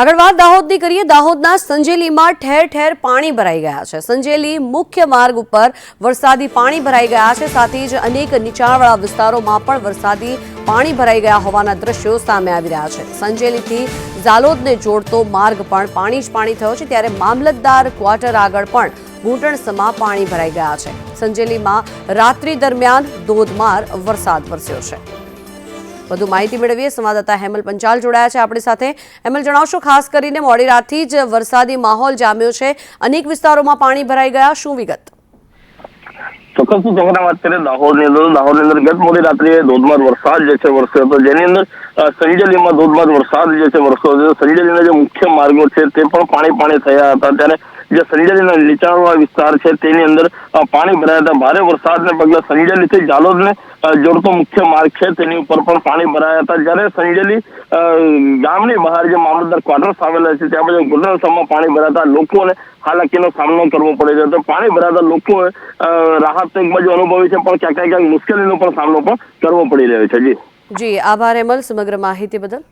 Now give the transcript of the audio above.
આગળ વાત દાહોદની કરીએ. દાહોદના સંજેલીમાં ઠેર ઠેર પાણી ભરાઈ ગયા છે. સંજેલી મુખ્ય માર્ગ ઉપર વરસાદી પાણી ભરાઈ ગયા છે. સાથે જ અનેક નીચાણવાળા વિસ્તારોમાં પણ વરસાદી પાણી ભરાઈ ગયા હોવાના દ્રશ્યો સામે આવી રહ્યા છે. સંજેલીથી ઝાલોદને જોડતો માર્ગ પણ પાણી જ પાણી થયો છે. ત્યારે મામલતદાર ક્વાર્ટર આગળ પણ ઘૂંટણસમાં પાણી ભરાઈ ગયા છે. સંજેલીમાં રાત્રિ દરમિયાન ધોધમાર વરસાદ વરસ્યો છે. વધુ માહિતી મેળવીએ. સંવાદદાતા હેમલ પંચાલ જોડાયા છે આપણી સાથે. હેમલ, જણાવશો, ખાસ કરીને મોડી રાતથી જ વરસાદી માહોલ જામ્યો છે. અનેક વિસ્તારોમાં પાણી ભરાઈ ગયા. શું વિગત? ચોક્કસ તમને વાત કરીએ દાહોદની અંદર. દાહોદની અંદર ગત મોડી રાત્રે ધોધમાર વરસાદ જે છે વરસ્યો હતો. જેની અંદર સંજેલીમાં ધોધમાર વરસાદ જે છે વરસ્યો હતો. સંજેલીના જે મુખ્ય માર્ગો છે તે પણ પાણી પાણી થયા હતા. ત્યારે જે સંજેલીના નીચાણવાળા વિસ્તાર છે, તેની અંદર પાણી ભરાયા હતા. ભારે વરસાદને પગલે સંજેલીથી જાલોદને જોડતો મુખ્ય માર્ગ છે. તેની ઉપર પણ પાણી ભરાયા હતા. જ્યારે સંજેલી ગામની બહાર જે મામલતદાર ક્વાર્ટર્સ આવેલા છે, ત્યાં બધા ઘૂંટણસમાં પાણી ભરાતા લોકોને હાલાકીનો સામનો કરવો પડે છે. તો પાણી ભરાતા લોકોએ રાહત એક બાજુ અનુભવી છે, પણ ક્યાંક ક્યાંક મુશ્કેલીનો પણ સામનો પણ કરવો પડી રહ્યો છે. જી. જી, આભાર, એમલ. સમગ્ર માહિતી બદલ.